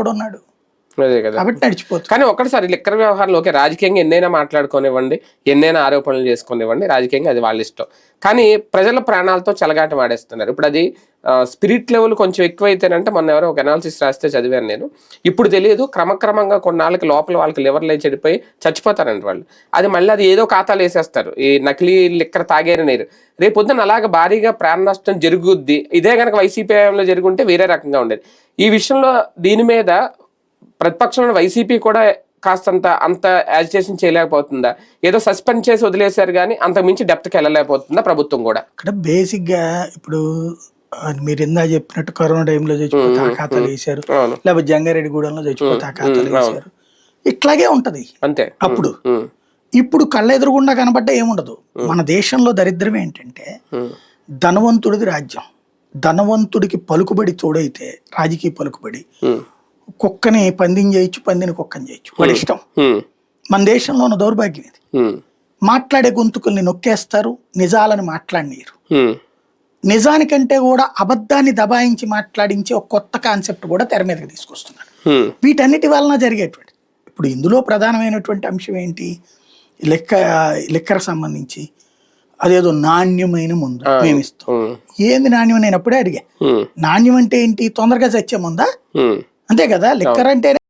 కూడా ఉన్నాడు. అదే కదా. కాబట్టి నడిచిపోతుంది కానీ ఒక్కటిసారి లిక్కర్ వ్యవహారంలో ఓకే రాజకీయంగా ఎన్నైనా మాట్లాడుకోనివ్వండి ఎన్నైనా ఆరోపణలు చేసుకునివ్వండి రాజకీయంగా అది వాళ్ళ ఇష్టం. కానీ ప్రజల ప్రాణాలతో చెలగాట మాడేస్తున్నారు ఇప్పుడు అది స్పిరిట్ లెవెల్ కొంచెం ఎక్కువైతేనంటే మొన్న ఎవరో ఒక అనాలిసిస్ రాస్తే చదివాను నేను. ఇప్పుడు తెలియదు క్రమక్రమంగా కొన్నాళ్ళకి లోపల వాళ్ళకి లివర్ లే చెడిపోయి చచ్చిపోతారండి వాళ్ళు. అది మళ్ళీ అది ఏదో ఖాతాలు వేసేస్తారు. ఈ నకిలీ లిక్కర్ తాగేరు నీరు. రేపు పొద్దున అలాగ భారీగా ప్రాణ నష్టం జరుగుద్ది. ఇదే కనుక వైసీపీ హయాంలో జరుగుంటే వేరే రకంగా ఉండేది. ఈ విషయంలో దీని మీద ప్రతిపక్షంలో వైసీపీ కూడా కాస్తంత అంత యాజిటేషన్ చేయలేకపోతుందా? ఏదో సస్పెండ్ చేసి వదిలేశారు కానీ అంత మించి డెప్త్కి వెళ్ళలేకపోతుందా ప్రభుత్వం కూడా? ఇక్కడ బేసిక్గా ఇప్పుడు మీరు ఇందా చెప్పినట్టు కరోనా టైంలో చచ్చిపోతే ఖాతాలు వేశారు. లేకపోతే జంగారెడ్డిగూడెంలో చచ్చిపోతే ఖాతాలు వేశారు. ఇట్లాగే ఉంటది. అంతే. అప్పుడు ఇప్పుడు కళ్ళెదురుగుండా కనబడ్డ ఏముండదు. మన దేశంలో దరిద్రం ఏంటంటే ధనవంతుడిది రాజ్యం. ధనవంతుడికి పలుకుబడి తోడైతే రాజకీయ పలుకుబడి కుక్కని పందిని చేయొచ్చు పందిని కుక్కని చేయొచ్చు. వాడి ఇష్టం మన దేశంలో ఉన్న దౌర్భాగ్యం ఇది. మాట్లాడే గొంతుకుల్ని నొక్కేస్తారు నిజాలని మాట్లాడనీరు. నిజానికంటే కూడా అబద్ధాన్ని దబాయించి మాట్లాడించి ఒక కొత్త కాన్సెప్ట్ కూడా తెర మీదకి తీసుకొస్తున్నారు ఉమ్, వీటన్నిటి వలన జరిగేటువంటి ఇప్పుడు ఇందులో ప్రధానమైనటువంటి అంశం ఏంటి? లెక్క లెక్కకు సంబంధించి అదేదో నాణ్యమైన ముందు మేము ఇస్తాం. ఏంది నాణ్యం? నేను అప్పుడే అడిగా. నాణ్యం అంటే ఏంటి? తొందరగా చచ్చే ముందా. అంతే కదా? లిక్కర్ అంటే